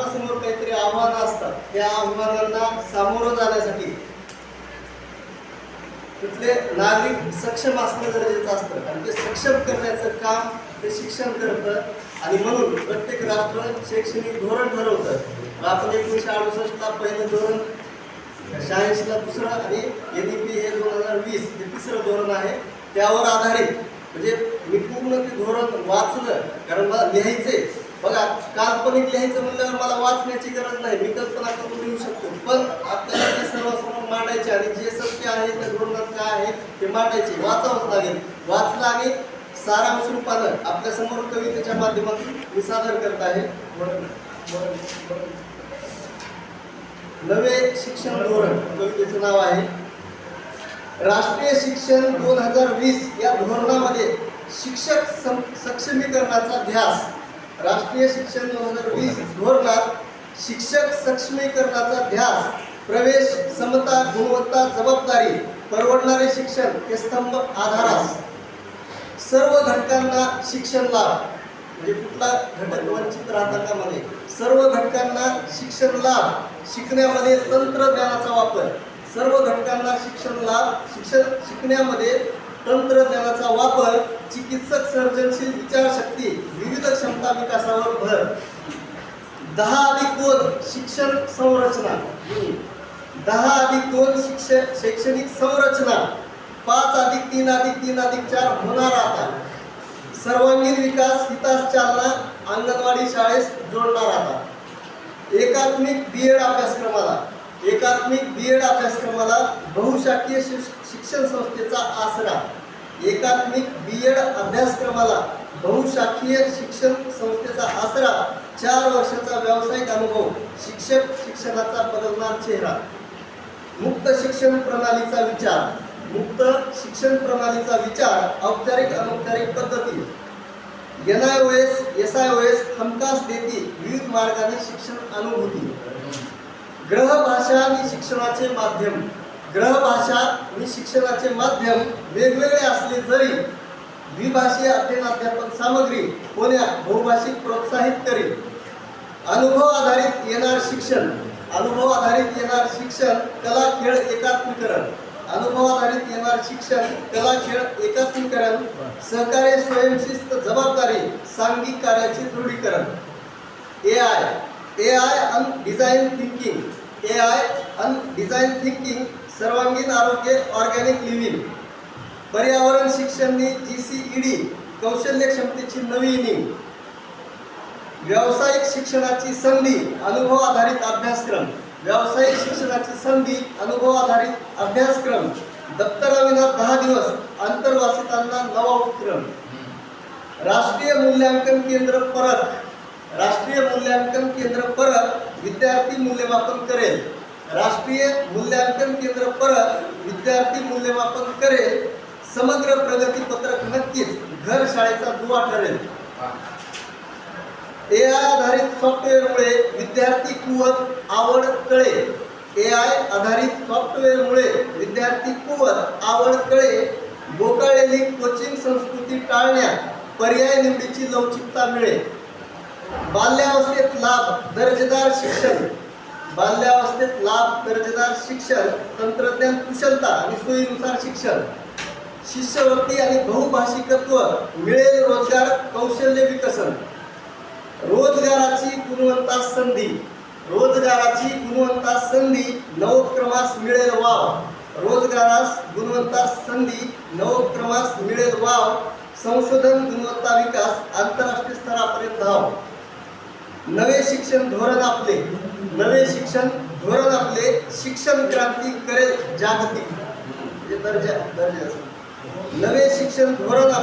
आपल्यासमोर काहीतरी आव्हानं असतात. त्या आव्हानांना सामोरं जाण्यासाठी तिथले नागरिक सक्षम असणं गरजेचं असतं. आणि ते सक्षम करण्याचं काम ते शिक्षण करतं आणि म्हणून प्रत्येक राष्ट्र शैक्षणिक धोरण ठरवतं. आपण एकोणीसशे अडुसष्टला पहिलं धोरण शहाऐंशीला दुसरं आणि एन ई पी हे दोन हजार वीस हे तिसरं धोरण आहे. त्यावर आधारित म्हणजे मी पूर्ण ते धोरण वाचलं कारण मला लिहायचंय. बघा काल्पनिक लिहायचं म्हणल्यावर मला वाचण्याची गरज नाही. मी कल्पना करून लिहू शकतो. पण आपल्याला ते सर्वांसमोर मांडायचे आणि जे सत्य आहे त्या धोरणात काय आहे ते मांडायचे. वाचावंच लागेल. वाचलं आणि सारांश रूपानं आपल्यासमोर कवितेच्या माध्यमातून मी सादर करत आहे. नवे शिक्षण धोरण. कवितेचं नाव आहे राष्ट्रीय शिक्षण दोन हजार वीस या धोरणामध्ये शिक्षक सक्षमीकरणाचा ध्यास. राष्ट्रीय शिक्षण दोन हजार वीस धोरणात शिक्षक सक्षमीकरणाचा ध्यास प्रवेश समता गुणवत्ता जबाबदारी परवडणारे शिक्षण हे स्तंभ आधारास. सर्व घटकांना शिक्षण लाभ म्हणजे कुठला घटक वंचित राहतात त्यामध्ये सर्व घटकांना शिक्षण लाभ शिकण्यामध्ये तंत्रज्ञानाचा वापर. सर्व घटकांना शिक्षण लाभ शिक्षण शिकण्यामध्ये तंत्रज्ञानाचा वापर चिकित्सक सर्जनशील विचारशक्ती विविध क्षमता विकासावर भर. दहा अधिक दोन शिक्षण संरचना. दहा अधिक दोन शिक्षण शैक्षणिक संरचना. पाच अधिक तीन अधिक तीन अधिक चार होणार आता. सर्वांगीण विकास हितास चालना अंगणवाडी शाळेस जोडणार आता. एकात्मिक बी एड अभ्यासक्रमाला. एकात्मिक बी एड अभ्यासक्रमाला बहुशाखीय शिक्षण संस्थेचा आसरा. एकात्मिक बी एड अभ्यासक्रमाला बहुशाखीय शिक्षण संस्थेचा आसरा. चार वर्षाचा व्यावसायिक अनुभव. शिक्षक शिक्षणाचा बदलणार चेहरा. मुक्त शिक्षण प्रणालीचा विचार. मुक्त शिक्षण प्रणालीचा विचार औपचारिक अनौपचारिक पद्धती. N I O S S I O S हमखास देती विविध मार्गाने शिक्षण अनुभूती. ग्रहभाषा आणि शिक्षणाचे माध्यम ग्रहभाषा आणि शिक्षणाचे माध्यम वेगवेगळे असले जरी द्विभाषीय अध्ययन अध्यापन सामग्री होण्या बहुभाषिक प्रोत्साहित करेल अनुभव आधारित येणार शिक्षण. अनुभव आधारित येणार शिक्षण कला खेळ एकात्मीकरण. अनुभव आधारित येणार शिक्षण कला खेळ एकात्मीकरण. सहकार्य स्वयंशिस्त जबाबदारी सांघिक कार्याचे दृढीकरण. ए आय ए आय अन डिझाईन थिंकिंग. ए आय अन डिझाईन थिंकिंग सर्वांगीण आरोग्य ऑर्गॅनिक लिव्हिंग. पर्यावरण शिक्षणनी जी सी ई डी कौशल्य क्षमतेची नवी इनिंग. व्यावसायिक शिक्षणाची संधी अनुभव आधारित अभ्यासक्रम. व्यावसायिक शिक्षणाची संधी अनुभव आधारित अभ्यासक्रम. दप्तराविनात दहा दिवस आंतरवासितांना नवा उपक्रम. राष्ट्रीय मूल्यांकन केंद्र परत. राष्ट्रीय मूल्यांकन केंद्र परत विद्यार्थी मूल्यमापन करेल. राष्ट्रीय मूल्यांकन केंद्र परत विद्यार्थी मूल्यमापन करेल. समग्र प्रगती पत्रक नक्कीच घर शाळेचा दुवा ठरेल. ए आय आधारित सॉफ्टवेअरमुळे विद्यार्थी कुवत आवड कळे ए आय आधारित सॉफ्टवेअरमुळे विद्यार्थी कुवत आवड कळे बोकाळलेली कोचिंग संस्कृती टाळण्यात पर्याय निवडीची लवचिकता मिळेल. बाल्यावस्थेत लाभ दर्जेदार शिक्षण. बाल्यावस्थेत लाभ दर्जेदार शिक्षण तंत्रज्ञान कुशलता आणि सोयीनुसार शिक्षण. शिष्यवृत्ती आणि बहुभाषिकत्व मिळेल रोजगार कौशल्य विकसन. रोजगाराची गुणवत्ता संधी. रोजगाराची गुणवत्ता संधी नवक्रमास मिळेल वाव. रोजगारास गुणवत्ता संधी नवक्रमास मिळेल वाव. संशोधन गुणवत्ता विकास आंतरराष्ट्रीय स्तरापर्यंत धाव. नवे शिक्षण धोरण आपले. नवे शिक्षण धोरण आपले. शिक्षण क्रांती करेल जागतिक. म्हणजे दर्जा दर्जाचं नवे शिक्षण धोरण